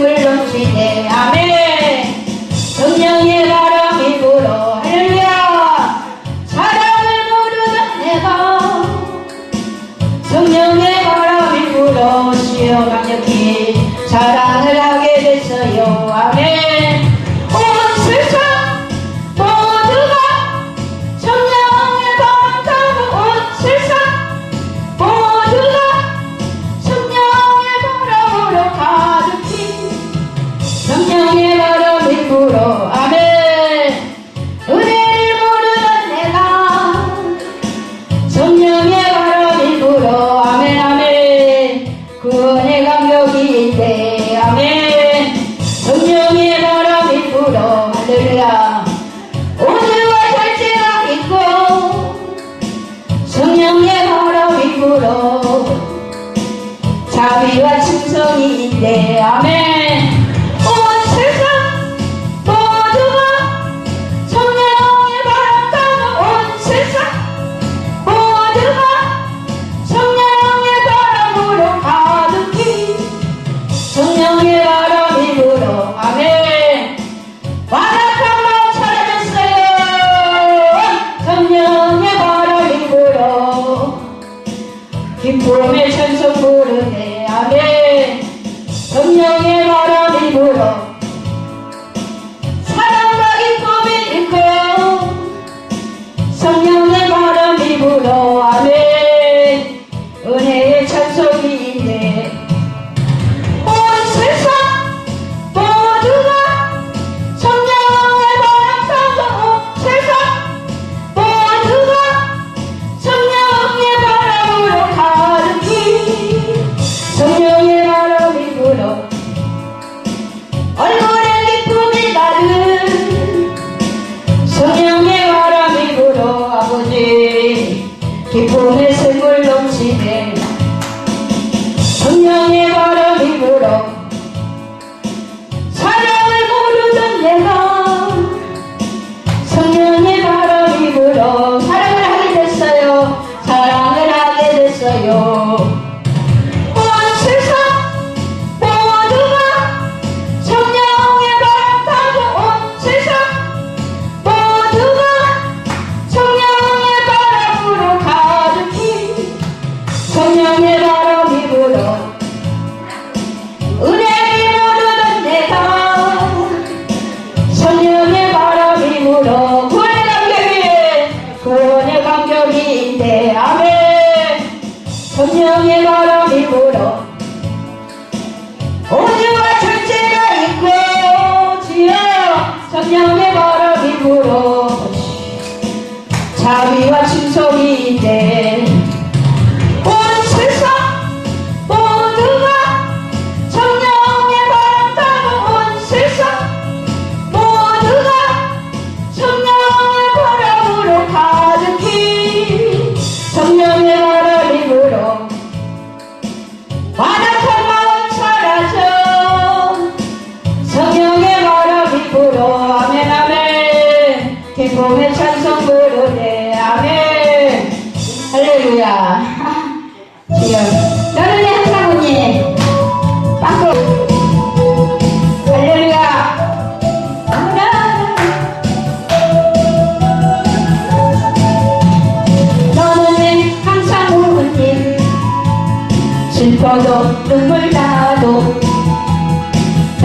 ွေးလုံးရှိတယ်အာမင်။ဘုရားရဲ့ Amen. 운명의 멀어짐으로. 온유와 축제가 있고 지혜로 정령의 멀어짐으로. 자비와 충성이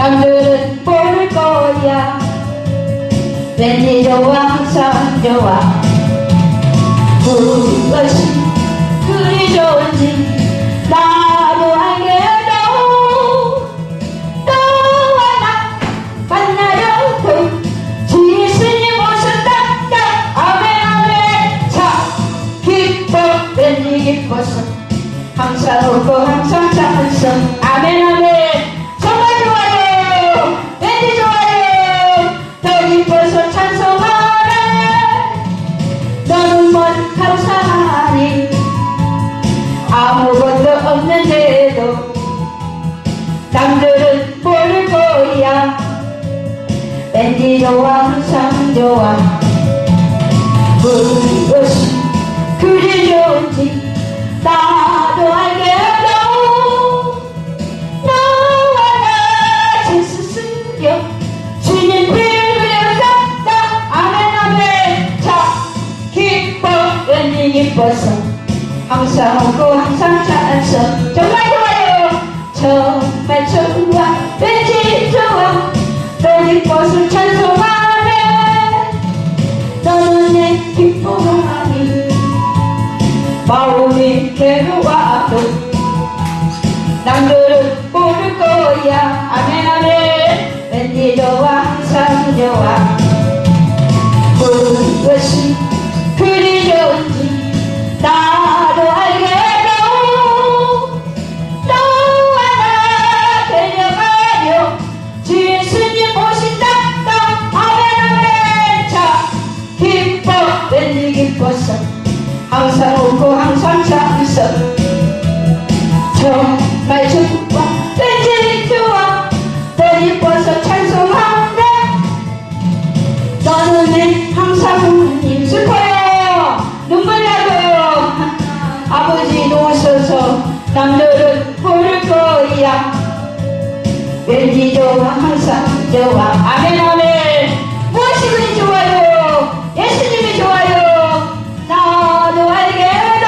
당신은 모를 거야. 왠지 좋아 항상 좋아 모든 것이 그리 좋은지. 좋아 항상 좋아 우리 것이 그리 좋은지 나도 알겠고 너와 나 제스승겨 주님 빌려갔다. 아멘 아멘. 자 기뻐 은이 기뻐서 항상 웃고 항상 잘서 정말 좋아요. 정말 좋아. 왠지 좋아. 쏘는 꽃을 찬송하네. 너는 내 기쁨을 하니 마음이 괴로워도 난 너를 부를 거야. 아멘 아멘. 왠지 너와 항상 너와 모든 것이 남들은 부를 거야 왠지 좋아 항상 좋아 아멘 아멘. 무엇이 그리 좋아요. 예수님이 좋아요. 나도 알게도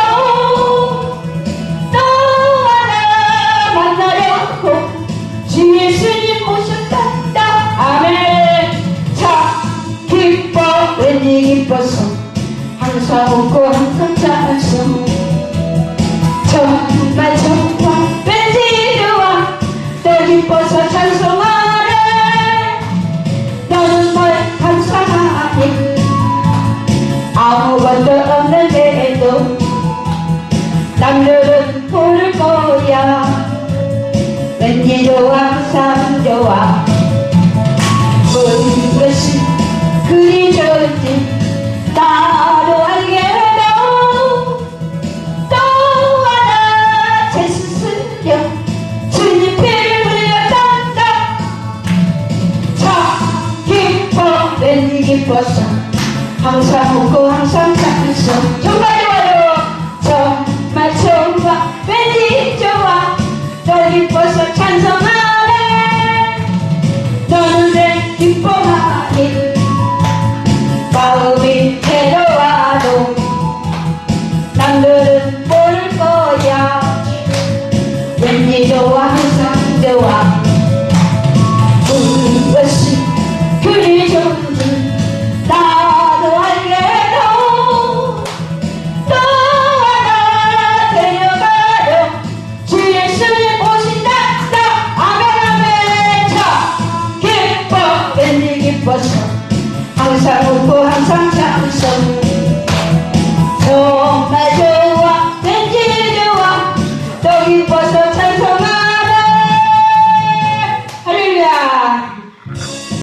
또 하나 만나려고 주 예수님 모셨단다. 아멘. 참 기뻐. 왠지 기뻐서 항상 웃고 항상 찬송 정말 정말 왠지 좋아 또 기뻐서 찬송하네 너는 뭘 감사하니 아무것도 없는데도 남들은 부를 거야. 왠지 좋아 참 좋아 was